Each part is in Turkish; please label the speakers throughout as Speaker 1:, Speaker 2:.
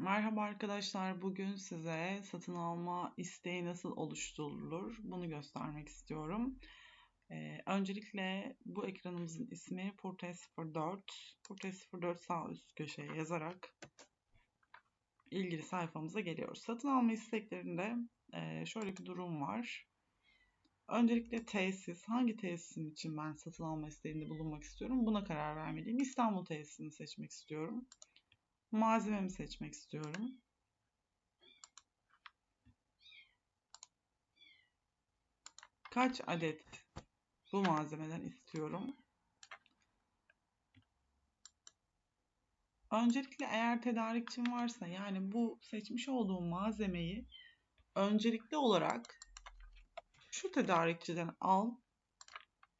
Speaker 1: Merhaba arkadaşlar. Bugün size satın alma isteği nasıl oluşturulur bunu göstermek istiyorum. Ee, öncelikle bu ekranımızın ismi Porte04. Porte04 sağ üst köşeye yazarak ilgili sayfamıza geliyoruz. Satın alma isteklerinde e, şöyle bir durum var. Öncelikle tesis. Hangi tesisin için ben satın alma isteğinde bulunmak istiyorum? Buna karar vermeliyim. İstanbul tesisini seçmek istiyorum malzememi seçmek istiyorum. Kaç adet bu malzemeden istiyorum? Öncelikle eğer tedarikçim varsa yani bu seçmiş olduğum malzemeyi öncelikli olarak şu tedarikçiden al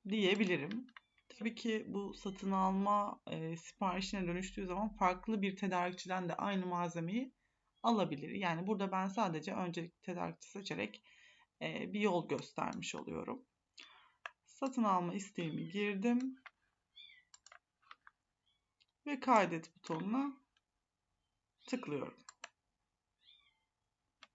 Speaker 1: diyebilirim. Tabii ki bu satın alma e, siparişine dönüştüğü zaman farklı bir tedarikçiden de aynı malzemeyi alabilir. Yani burada ben sadece öncelikli tedarikçi seçerek e, bir yol göstermiş oluyorum. Satın alma isteğimi girdim. Ve kaydet butonuna tıklıyorum.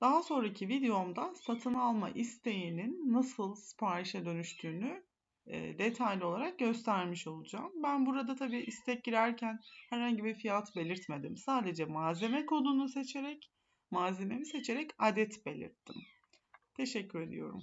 Speaker 1: Daha sonraki videomda satın alma isteğinin nasıl siparişe dönüştüğünü detaylı olarak göstermiş olacağım. Ben burada tabii istek girerken herhangi bir fiyat belirtmedim. Sadece malzeme kodunu seçerek, malzememi seçerek adet belirttim. Teşekkür ediyorum.